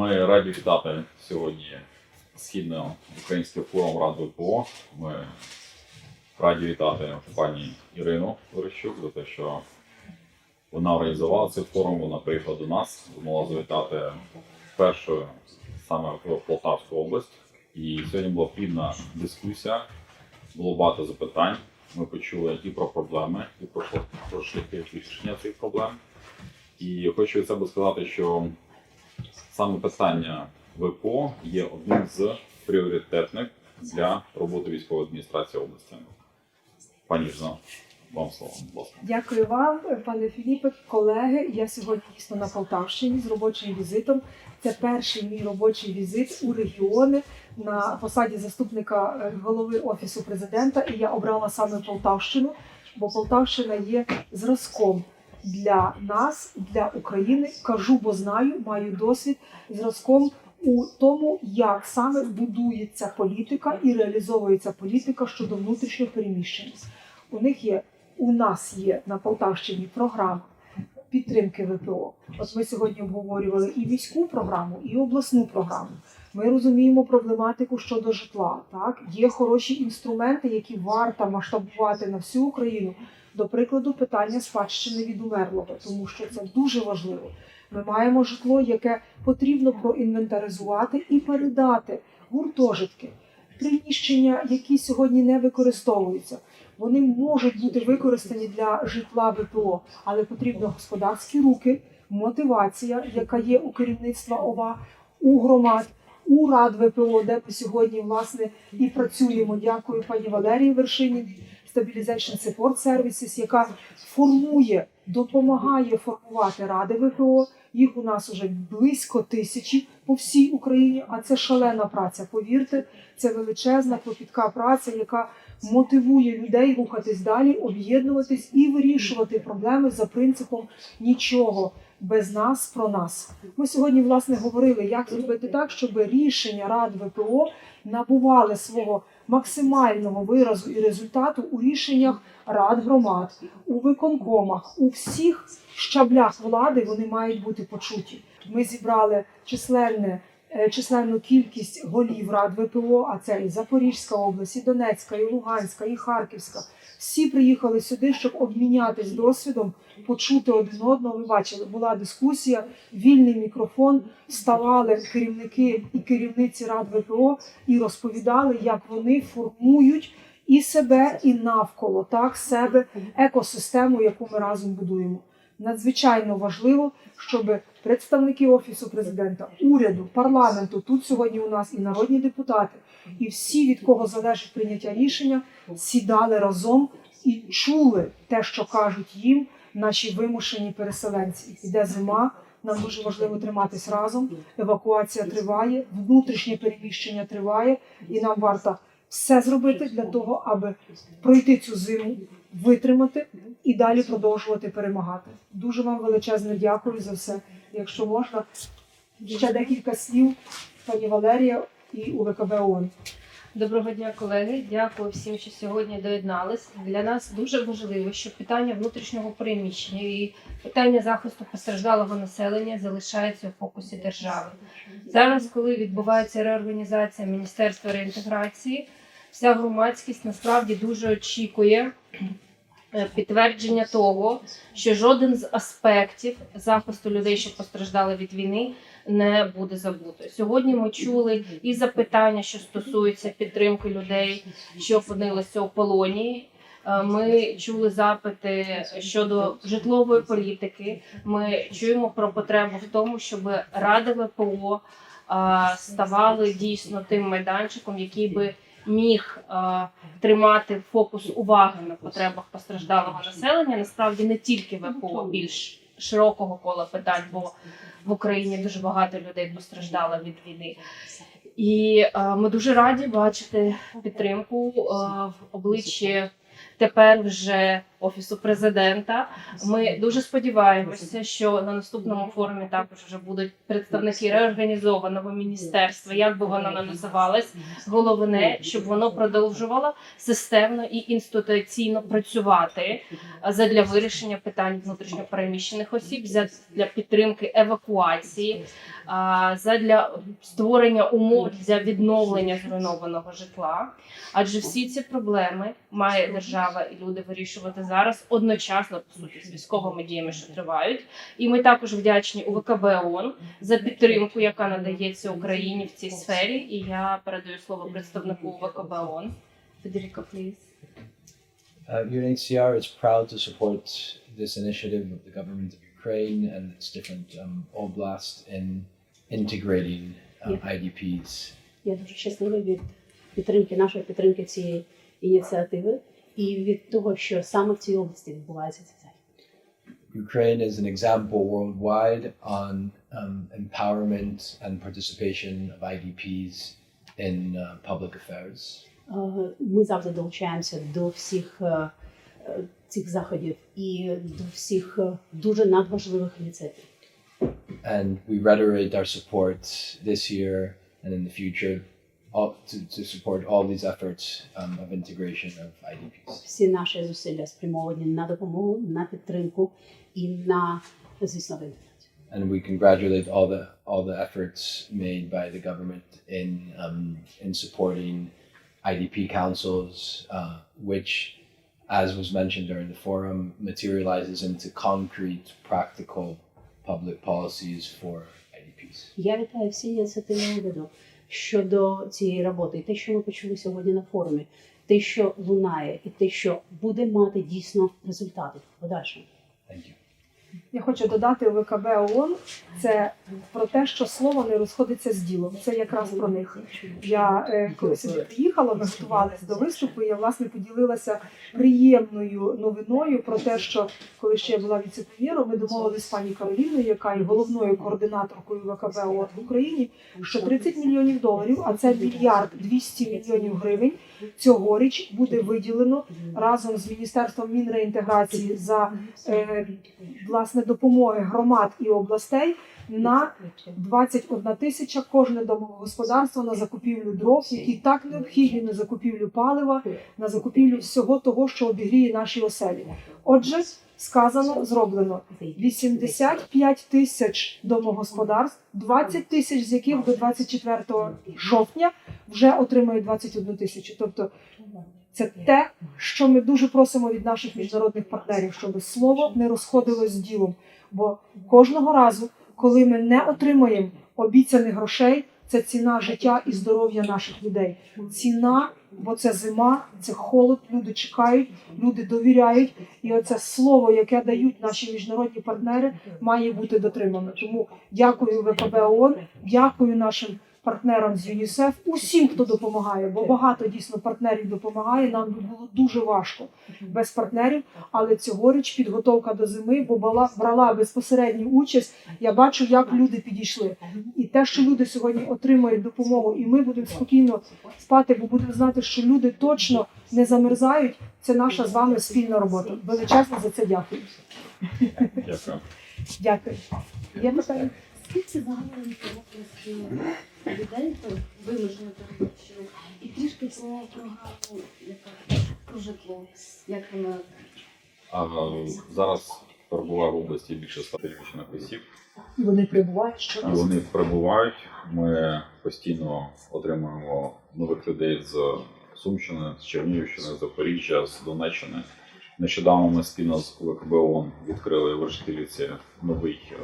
Ми раді вітати сьогодні східно-український форум Ради ВПО. Ми раді вітати пані Ірину Верещук за те, що вона організувала цей форум, вона приїхала до нас, змогла завітати першою саме в Полтавську область. І сьогодні була плідна дискусія, було багато запитань. Ми почули і про проблеми, і про, шляхи вирішення цих проблем. І хочу від себе сказати, що саме питання ВПО є одним з пріоритетних для роботи військової адміністрації області. Пані Жна, вам слово, будь ласка. Дякую вам, пане Філіпе, колеги. Я сьогодні дійсно на Полтавщині з робочим візитом. Це перший мій робочий візит у регіони на посаді заступника е, голови офісу президента. І я обрала саме Полтавщину, бо Полтавщина є зразком для нас, для України. Кажу, бо знаю, маю досвід зразком у тому, як саме будується політика і реалізовується політика щодо внутрішнього переміщення. У них є у нас є на Полтавщині програма підтримки ВПО. От ми сьогодні обговорювали і міську програму, і обласну програму. Ми розуміємо проблематику щодо житла. Так є хороші інструменти, які варто масштабувати на всю Україну. До прикладу, питання спадщини від умерлого, тому що це дуже важливо. Ми маємо житло, яке потрібно проінвентаризувати і передати гуртожитки, приміщення, які сьогодні не використовуються. Вони можуть бути використані для житла ВПО, але потрібно господарські руки, мотивація, яка є у керівництва ОВА, у громад, у рад ВПО, де ми сьогодні власне і працюємо. Дякую пані Валерії Вершині, Stabilization Support Services, яка формує, допомагає формувати ради ВПО. Їх у нас вже близько тисячі по всій Україні, а це шалена праця. Повірте, це величезна клопітка праця, яка мотивує людей рухатись далі, об'єднуватись і вирішувати проблеми за принципом нічого без нас про нас. Ми сьогодні власне говорили, як зробити так, щоб рішення рад ВПО набували свого максимального виразу і результату у рішеннях рад громад, у виконкомах, у всіх щаблях влади вони мають бути почуті. Ми зібрали численне численну кількість голів рад ВПО, а це і Запорізька область, і Донецька, і Луганська, і Харківська. Всі приїхали сюди, щоб обмінятись досвідом, почути один одного. Ви бачили, була дискусія, вільний мікрофон, ставали керівники і керівниці рад ВПО і розповідали, як вони формують і себе, і навколо так себе екосистему, яку ми разом будуємо. Надзвичайно важливо, щоб представники офісу президента, уряду, парламенту тут сьогодні у нас і народні депутати, і всі, від кого залежить прийняття рішення, сідали разом і чули те, що кажуть їм наші вимушені переселенці. Іде зима. Нам дуже важливо триматись разом. Евакуація триває, внутрішнє переміщення триває, і нам варто все зробити для того, аби пройти цю зиму, витримати і далі продовжувати перемагати. Дуже вам величезне дякую за все. Якщо можна, ще декілька слів, пані Валерія і УВКБ ООН. Доброго дня, колеги. Дякую всім, що сьогодні доєднались. Для нас дуже важливо, що питання внутрішнього переміщення і питання захисту постраждалого населення залишається у фокусі держави. Зараз, коли відбувається реорганізація Міністерства реінтеграції, вся громадськість насправді дуже очікує е, підтвердження того, що жоден з аспектів захисту людей, що постраждали від війни, не буде забуто. Сьогодні ми чули і запитання, що стосуються підтримки людей, що опинилися у полоні. Е, Ми чули запити щодо житлової політики. Ми чуємо про потребу в тому, щоб ради ВПО е, ставали дійсно тим майданчиком, який би міг е, тримати фокус уваги на потребах постраждалого населення. Насправді не тільки ВПО, більш широкого кола питань, бо в Україні дуже багато людей постраждало від війни. І е, ми дуже раді бачити підтримку е, в обличчі тепер вже офісу президента. Ми дуже сподіваємося, що на наступному форумі також вже будуть представники реорганізованого міністерства, як би воно не називалось. Головне, щоб воно продовжувало системно і інституційно працювати задля вирішення питань внутрішньопереміщених осіб, для підтримки евакуації, задля створення умов для відновлення зруйнованого житла. Адже всі ці проблеми має держава і люди вирішувати зараз одночасно по суті з військовими діями, що тривають. І ми також вдячні УВКБ ООН за підтримку, яка надається Україні в цій сфері. І я передаю слово представнику УВКБ ООН. Федеріко, please. Uh, UNHCR is proud to support this initiative of the government of Ukraine and its different um, oblasts in integrating um, IDPs. Я дуже щаслива від підтримки нашої підтримки цієї ініціативи і від того, що саме в цій області відбувається цей захід. Ukraine is an example worldwide on um, empowerment and participation of IDPs in uh, public affairs. Е, Ми завжди долучаємося до всіх е, е, цих заходів і до всіх е, дуже надважливих ініціатив. And we reiterate our support this year and in the future all, to, to support all these efforts um, of integration of IDPs. Всі наші зусилля спрямовані на допомогу, на підтримку і на звісно реінтеграцію. and we congratulate all the all the efforts made by the government in um, in supporting IDP councils, uh, which, as was mentioned during the forum, materializes into concrete, practical public policies for IDPs. Я вітаю всі ініціативи уряду Щодо цієї роботи. І те, що ми почули сьогодні на форумі, те, що лунає, і те, що буде мати дійсно результати в подальшому. Я хочу додати ВКБ ООН це про те, що слово не розходиться з ділом. Це якраз про них. Я е, коли сюди приїхала, ми до виступу. Я власне поділилася приємною новиною про те, що коли ще я була віце-прем'єром, ми домовилися з пані Кароліною, яка є головною координаторкою ВКБ ООН в Україні, що 30 мільйонів доларів, а це мільярд 200 мільйонів гривень. Цьогоріч буде виділено разом з міністерством мінреінтеграції за е, власне допомоги громад і областей на 21 тисяча кожне домогосподарство на закупівлю дров, які так необхідні на закупівлю палива, на закупівлю всього того, що обігріє наші оселі. Отже, сказано, зроблено. 85 тисяч домогосподарств, 20 тисяч з яких до 24 жовтня вже отримають 21 тисячу. Тобто це те, що ми дуже просимо від наших міжнародних партнерів, щоб слово не розходилось з ділом. Бо кожного разу, коли ми не отримаємо обіцяних грошей, це ціна життя і здоров'я наших людей. Ціна, бо це зима, це холод, люди чекають, люди довіряють. І оце слово, яке дають наші міжнародні партнери, має бути дотримано. Тому дякую ВКБ ООН, дякую нашим партнерам з ЮНІСЕФ, усім, хто допомагає, бо багато дійсно партнерів допомагає. Нам би було дуже важко без партнерів. Але цьогоріч підготовка до зими, бо брала безпосередню участь. Я бачу, як люди підійшли, і те, що люди сьогодні отримують допомогу, і ми будемо спокійно спати, бо будемо знати, що люди точно не замерзають. Це наша з вами спільна робота. Величезно за це дякую. Дякую. Дякую. Є питання? Скільки загалом кількість людей то вимушено переміщено? І трішки про програму, яка про житло, як вона А, зараз перебуває в області більше 100 переміщених осіб. І вони прибувають І щоразу. вони прибувають. Ми постійно отримуємо нових людей з Сумщини, з Чернігівщини, з Запоріжжя, з Донеччини. Нещодавно ми спільно з ВКБ ООН відкрили в Решетилівці новий е,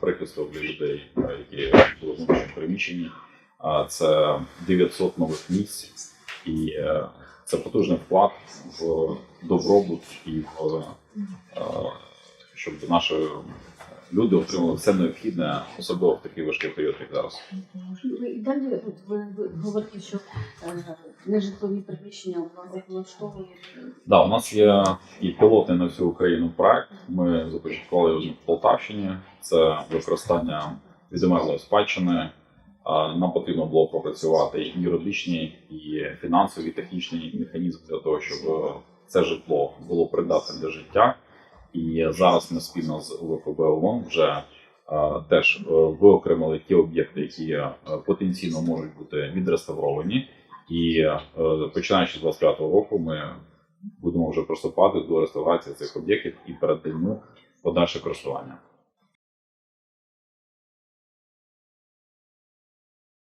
прихисток для людей, е, які були в переміщені. А Це 900 нових місць, і е, це потужний вклад в добробут і в щоб наші люди отримали все необхідне, особливо в такий важкий період, як зараз. Ну, і далі от ви, ви говорите, що е, нежитлові приміщення вас влаштовують. Да, у нас є і пілотний на всю Україну проект. Ми започаткували його в Полтавщині. Це використання відомерлої спадщини. А, Нам потрібно було пропрацювати і юридичні, і фінансові, і технічні механізми для того, щоб е, це житло було придатне для життя. І зараз ми спільно з УВПБ ООН вже е, теж е, виокремили ті об'єкти, які е, потенційно можуть бути відреставровані. І починаючи з 25-го року, ми будемо вже приступати до реставрації цих об'єктів і передаємо подальше користування.